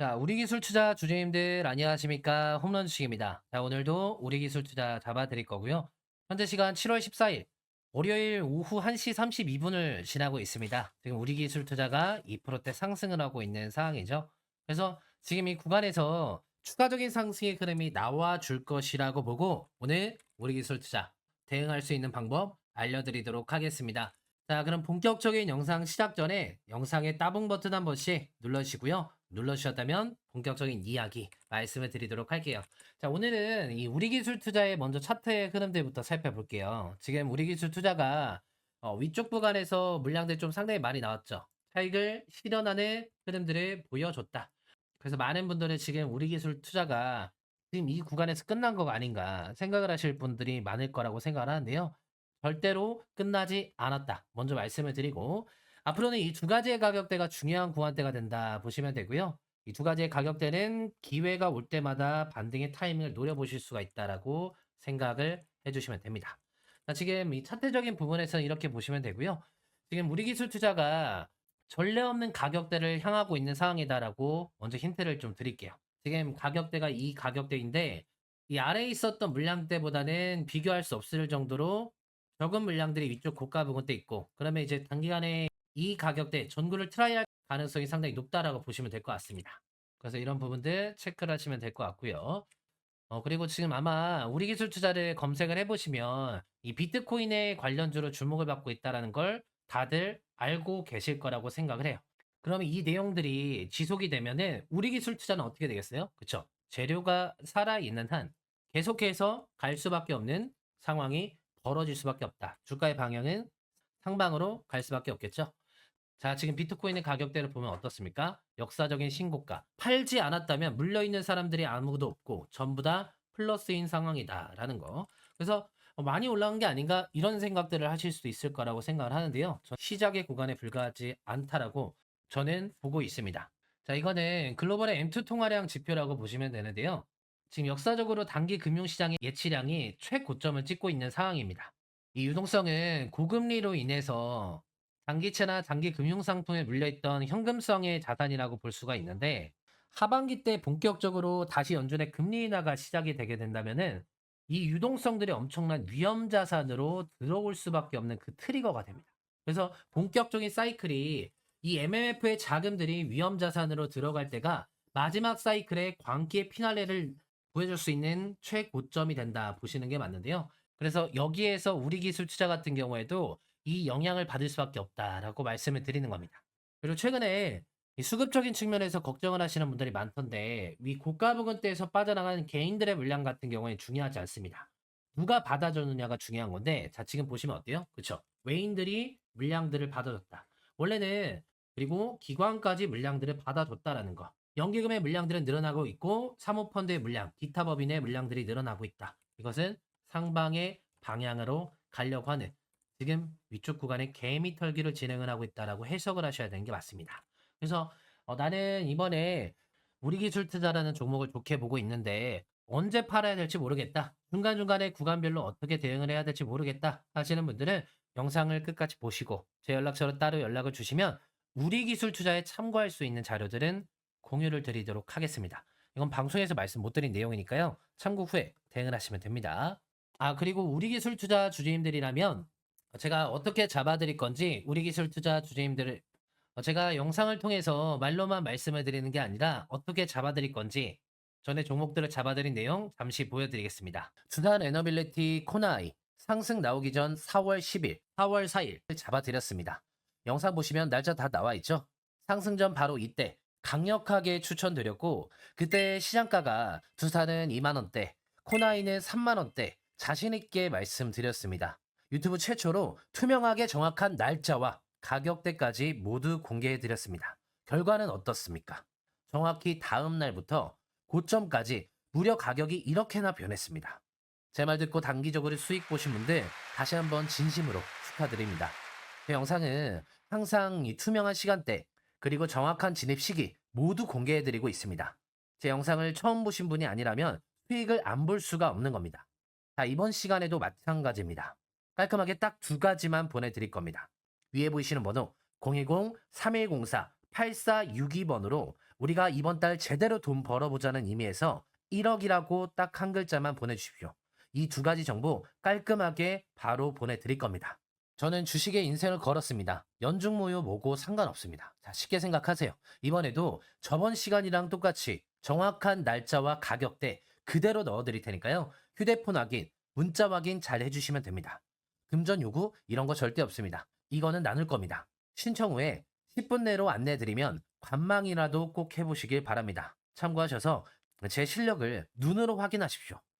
자, 우리 기술 투자 주주님들 안녕하십니까? 홈런 주식입니다. 자, 오늘도 우리 기술 투자 잡아 드릴 거고요. 현재 시간 7월 14일 월요일 오후 1시 32분을 지나고 있습니다. 지금 우리 기술 투자가 2%대 상승을 하고 있는 상황이죠. 그래서 지금 이 구간에서 추가적인 상승의 흐름이 나와 줄 것이라고 보고 오늘 우리 기술 투자 대응할 수 있는 방법 알려드리도록 하겠습니다. 자, 그럼 본격적인 영상 시작 전에 영상의 따봉 버튼 한 번씩 눌러주시고요. 눌러주셨다면 본격적인 이야기 말씀을 드리도록 할게요. 자, 오늘은 이 우리 기술 투자의 먼저 차트의 흐름들부터 살펴볼게요. 지금 우리 기술 투자가 어, 위쪽 구간에서 물량들 좀 상당히 많이 나왔죠. 차익을 실현하는 흐름들을 보여줬다. 그래서 많은 분들은 지금 우리 기술 투자가 지금 이 구간에서 끝난 거 아닌가 생각을 하실 분들이 많을 거라고 생각을 하는데요. 절대로 끝나지 않았다. 먼저 말씀을 드리고 앞으로는 이 두 가지의 가격대가 중요한 구간대가 된다 보시면 되고요. 이 두 가지의 가격대는 기회가 올 때마다 반등의 타이밍을 노려보실 수가 있다라고 생각을 해주시면 됩니다. 자, 지금 이 차트적인 부분에서는 이렇게 보시면 되고요. 지금 우리 기술 투자가 전례 없는 가격대를 향하고 있는 상황이다라고 먼저 힌트를 좀 드릴게요. 지금 가격대가 이 가격대인데 이 아래에 있었던 물량대보다는 비교할 수 없을 정도로 적은 물량들이 위쪽 고가 부분대 있고 그러면 이제 단기간에 이 가격대 전구를 트라이할 가능성이 상당히 높다라고 보시면 될 것 같습니다. 그래서 이런 부분들 체크를 하시면 될 것 같고요. 어, 그리고 지금 아마 우리 기술 투자를 검색을 해보시면 이 비트코인의 관련주로 주목을 받고 있다라는 걸 다들 알고 계실 거라고 생각을 해요. 그러면 이 내용들이 지속이 되면은 우리 기술 투자는 어떻게 되겠어요? 그쵸? 재료가 살아있는 한 계속해서 갈 수밖에 없는 상황이 벌어질 수밖에 없다. 주가의 방향은 상방으로 갈 수밖에 없겠죠. 자, 지금 비트코인의 가격대를 보면 어떻습니까? 역사적인 신고가. 팔지 않았다면 물려있는 사람들이 아무도 없고 전부 다 플러스인 상황이다라는 거. 그래서 어, 많이 올라간 게 아닌가 이런 생각들을 하실 수도 있을 거라고 생각을 하는데요. 전 시작의 구간에 불과하지 않다라고 저는 보고 있습니다. 자, 이거는 글로벌의 M2 통화량 지표라고 보시면 되는데요. 지금 역사적으로 단기 금융시장의 예치량이 최고점을 찍고 있는 상황입니다. 이 유동성은 고금리로 인해서 장기채나 장기 금융상품에 물려있던 현금성의 자산이라고 볼 수가 있는데 하반기 때 본격적으로 다시 연준의 금리 인하가 시작이 되게 된다면은 이 유동성들이 엄청난 위험 자산으로 들어올 수밖에 없는 그 트리거가 됩니다. 그래서 본격적인 사이클이 이 MMF의 자금들이 위험 자산으로 들어갈 때가 마지막 사이클의 광기의 피날레를 보여줄 수 있는 최고점이 된다 보시는 게 맞는데요. 그래서 여기에서 우리 기술 투자 같은 경우에도 이 영향을 받을 수밖에 없다라고 말씀을 드리는 겁니다. 그리고 최근에 이 수급적인 측면에서 걱정을 하시는 분들이 많던데 이 고가 부근대에서 빠져나가는 개인들의 물량 같은 경우에 중요하지 않습니다. 누가 받아줬느냐가 중요한 건데 자 지금 보시면 어때요? 그쵸? 외인들이 물량들을 받아줬다. 원래는 그리고 기관까지 물량들을 받아줬다라는 거. 연기금의 물량들은 늘어나고 있고 사모펀드의 물량, 기타 법인의 물량들이 늘어나고 있다. 이것은 상방의 방향으로 가려고 하는 지금 위쪽 구간에 개미 털기를 진행을 하고 있다라고 해석을 하셔야 되는 게 맞습니다. 그래서 어, 나는 이번에 우리 기술 투자라는 종목을 좋게 보고 있는데 언제 팔아야 될지 모르겠다. 중간중간에 구간별로 어떻게 대응을 해야 될지 모르겠다 하시는 분들은 영상을 끝까지 보시고 제 연락처로 따로 연락을 주시면 우리 기술 투자에 참고할 수 있는 자료들은 공유를 드리도록 하겠습니다. 이건 방송에서 말씀 못 드린 내용이니까요. 참고 후에 대응을 하시면 됩니다. 아, 그리고 우리 기술 투자 주주님들이라면 제가 어떻게 잡아드릴 건지 우리 기술 투자 주주님들을 어, 제가 영상을 통해서 말로만 말씀을 드리는 게 아니라 어떻게 잡아드릴 건지 전에 종목들을 잡아드린 내용 잠시 보여드리겠습니다. 두산 에너빌리티 코나이 상승 나오기 전 4월 10일, 4월 4일 잡아드렸습니다. 영상 보시면 날짜 다 나와 있죠? 상승 전 바로 이때 강력하게 추천드렸고 그때 시장가가 두산은 2만 원대, 코나이는 3만 원대 자신 있게 말씀드렸습니다. 유튜브 최초로 투명하게 정확한 날짜와 가격대까지 모두 공개해드렸습니다. 결과는 어떻습니까? 정확히 다음 날부터 고점까지 무려 가격이 이렇게나 변했습니다. 제 말 듣고 단기적으로 수익 보신 분들 다시 한번 진심으로 축하드립니다. 제 영상은 항상 이 투명한 시간대 그리고 정확한 진입 시기 모두 공개해드리고 있습니다. 제 영상을 처음 보신 분이 아니라면 수익을 안 볼 수가 없는 겁니다. 자, 이번 시간에도 마찬가지입니다. 깔끔하게 딱 두 가지만 보내드릴 겁니다. 위에 보이시는 번호 010-3104-8462번으로 우리가 이번 달 제대로 돈 벌어보자는 의미에서 1억이라고 딱 한 글자만 보내주십시오. 이 두 가지 정보 깔끔하게 바로 보내드릴 겁니다. 저는 주식에 인생을 걸었습니다. 연중무휴 뭐고 상관없습니다. 자, 쉽게 생각하세요. 이번에도 저번 시간이랑 똑같이 정확한 날짜와 가격대 그대로 넣어드릴 테니까요. 휴대폰 확인, 문자 확인 잘 해주시면 됩니다. 금전 요구 이런 거 절대 없습니다. 이거는 나눌 겁니다. 신청 후에 10분 내로 안내드리면 관망이라도 꼭 해보시길 바랍니다. 참고하셔서 제 실력을 눈으로 확인하십시오.